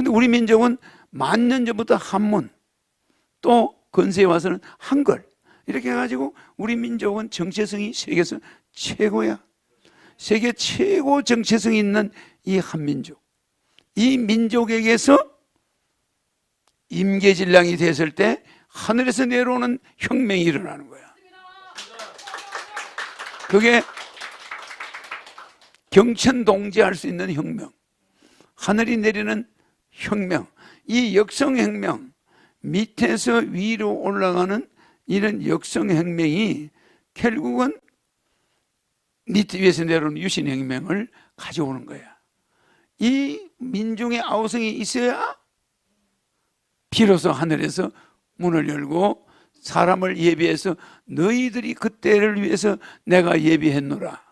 근데 우리 민족은 만 년 전부터 한문, 또 근세에 와서는 한글 이렇게 해가지고 우리 민족은 정체성이 세계에서 최고야. 세계 최고 정체성이 있는 이 한민족. 이 민족에게서 임계진량이 됐을 때 하늘에서 내려오는 혁명이 일어나는 거야. 그게 경천동지할 수 있는 혁명. 하늘이 내리는 혁명. 이 역성혁명. 밑에서 위로 올라가는 이런 역성혁명이 결국은 밑에 위에서 내려오는 유신혁명을 가져오는 거야. 이 민중의 아우성이 있어야 비로소 하늘에서 문을 열고 사람을 예비해서 너희들이 그때를 위해서 내가 예비했노라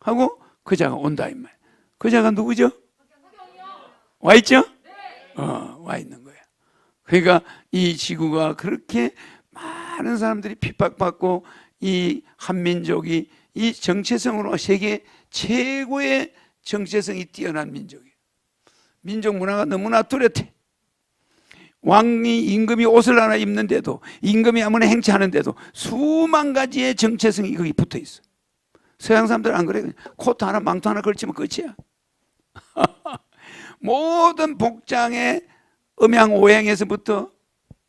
하고 그 자가 온다 이 말. 그 자가 누구죠? 와 있죠? 어, 와 있는 거야. 그러니까 이 지구가 그렇게 많은 사람들이 핍박받고 이 한민족이 이 정체성으로 세계 최고의 정체성이 뛰어난 민족이에요. 민족 문화가 너무나 뚜렷해. 왕이 임금이 옷을 하나 입는데도 임금이 아무나 행차하는데도 수만 가지의 정체성이 거기 붙어 있어. 서양 사람들은 안 그래. 코트 하나 망토 하나 걸치면 끝이야. 모든 복장의 음양 오행에서부터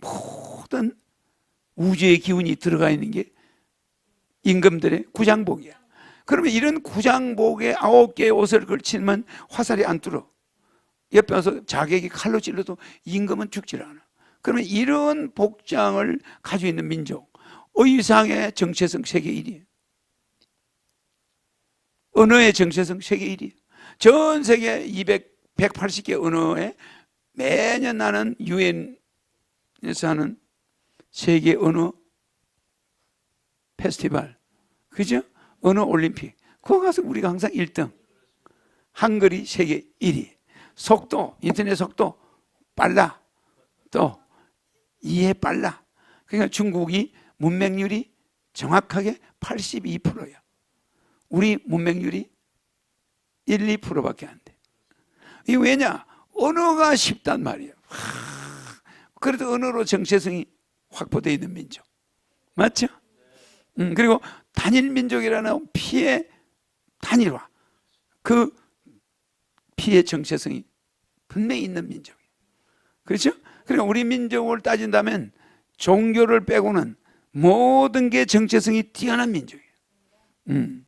모든 우주의 기운이 들어가 있는 게 임금들의 구장복이야. 그러면 이런 구장복에 아홉 개의 옷을 걸치면 화살이 안 뚫어. 옆에 와서 자객이 칼로 찔러도 임금은 죽질 않아. 그러면 이런 복장을 가지고 있는 민족, 의상의 정체성 세계 1위에요. 언어의 정체성 세계 1위. 전 세계 200, 180개 언어에 매년 나는 유엔에서 하는 세계 언어 페스티벌. 그죠? 언어 올림픽. 그거 가서 우리가 항상 1등. 한글이 세계 1위. 속도, 인터넷 속도 빨라. 또 이해 빨라. 그러니까 중국이 문맹률이 정확하게 82%야. 우리 문맹률이 1, 2%밖에 안 돼. 이 왜냐? 언어가 쉽단 말이야. 하, 그래도 언어로 정체성이 확보되어 있는 민족. 맞죠? 음, 그리고 단일 민족이라는 피의 단일화. 그 피의 정체성이 분명히 있는 민족이에요. 그렇죠? 그러니까 우리 민족을 따진다면 종교를 빼고는 모든 게 정체성이 뛰어난 민족이에요. 음.